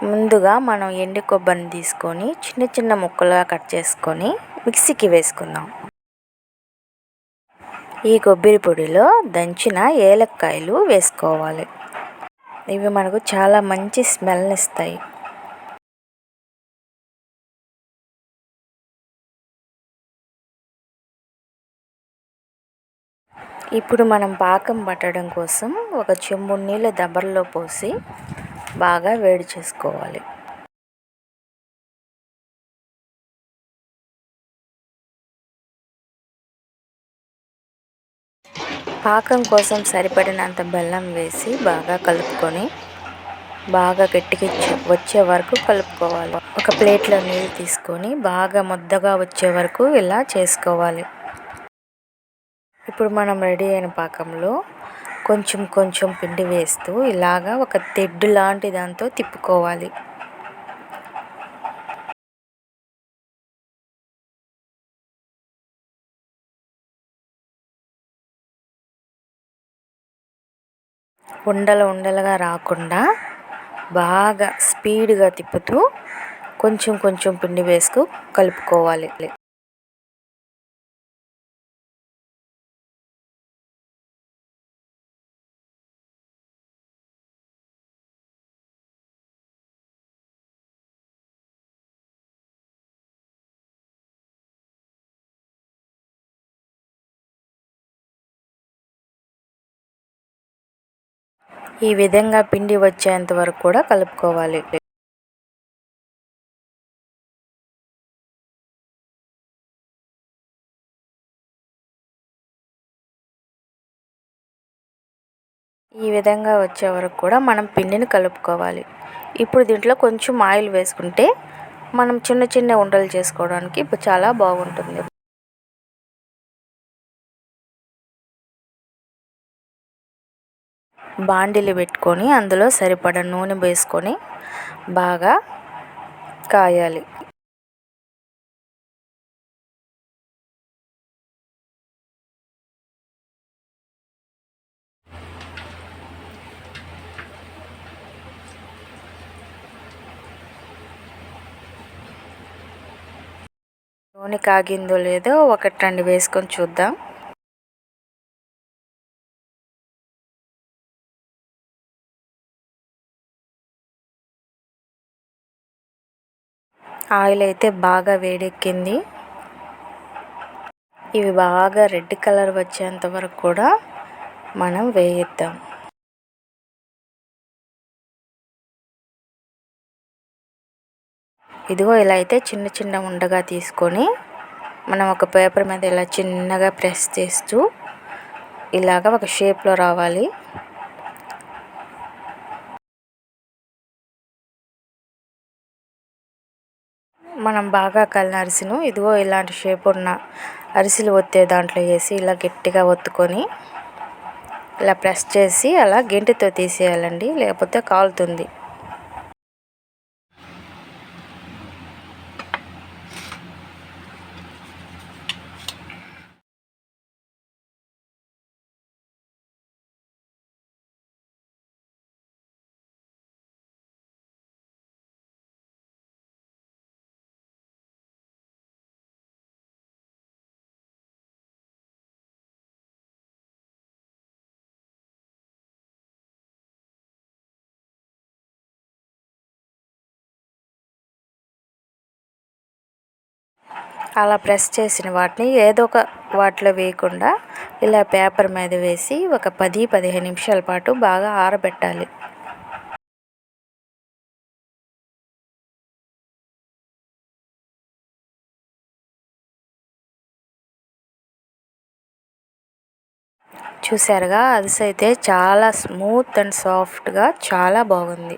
ముందుగా మనం ఎండు కొబ్బరిని తీసుకొని చిన్న చిన్న ముక్కలుగా కట్ చేసుకొని మిక్సీకి వేసుకుందాం. ఈ కొబ్బరి పొడిలో దంచిన ఏలక్కాయలు వేసుకోవాలి. ఇవి మనకు చాలా మంచి స్మెల్ని ఇస్తాయి. ఇప్పుడు మనం పాకం పట్టడం కోసం ఒక చెంబు నీళ్ళు దబ్బర్లో పోసి బాగా వేడి చేసుకోవాలి. పాకం కోసం సరిపడినంత బెల్లం వేసి బాగా కలుపుకొని బాగా గట్టికి వచ్చే వరకు కలుపుకోవాలి. ఒక ప్లేట్లో నీళ్ళు తీసుకొని బాగా ముద్దగా వచ్చే వరకు ఇలా చేసుకోవాలి. ఇప్పుడు మనం రెడీ అయిన పాకంలో కొంచెం కొంచెం పిండి వేస్తూ ఇలాగా ఒక తెడ్డు లాంటి దాంతో తిప్పుకోవాలి. ఉండలు ఉండలుగా రాకుండా బాగా స్పీడ్గా తిప్పుతూ కొంచెం కొంచెం పిండి వేసుకు కలుపుకోవాలి. ఈ విధంగా పిండి వచ్చేంత వరకు కూడా కలుపుకోవాలి. ఈ విధంగా వచ్చే వరకు కూడా మనం పిండిని కలుపుకోవాలి. ఇప్పుడు దీంట్లో కొంచెం ఆయిల్ వేసుకుంటే మనం చిన్న చిన్న ఉండలు చేసుకోవడానికి చాలా బాగుంటుంది. బాండిలు పెట్టుకొని అందులో సరిపడ నూనె వేసుకొని బాగా కాయాలి. నూనె కాగిందో లేదో ఒకటి రెండు వేసుకొని చూద్దాం. ఆయిల్ అయితే బాగా వేడెక్కింది. ఇవి బాగా రెడ్ కలర్ వచ్చేంత వరకు కూడా మనం వేయిద్దాం. ఇదిగో ఇలా అయితే చిన్న చిన్న ఉండగా తీసుకొని మనం ఒక పేపర్ మీద ఇలా చిన్నగా ప్రెస్ చేస్తూ ఇలాగ ఒక షేప్లో రావాలి. మనం బాగా కలిన అరిసెను ఇదిగో ఇలాంటి షేప్ ఉన్న అరిసెలు ఒత్తే దాంట్లో వేసి ఇలా గట్టిగా ఒత్తుకొని ఇలా ప్రెస్ చేసి అలా గెంటితో తీసేయాలండి. లేకపోతే కాలుతుంది. అలా ప్రెస్ చేసిన వాటిని ఏదో ఒక వాటిలో వేయకుండా ఇలా పేపర్ మీద వేసి ఒక పది పదిహేను నిమిషాల పాటు బాగా ఆరబెట్టాలి. చూసారుగా అదిసైతే అయితే చాలా స్మూత్ అండ్ సాఫ్ట్గా చాలా బాగుంది.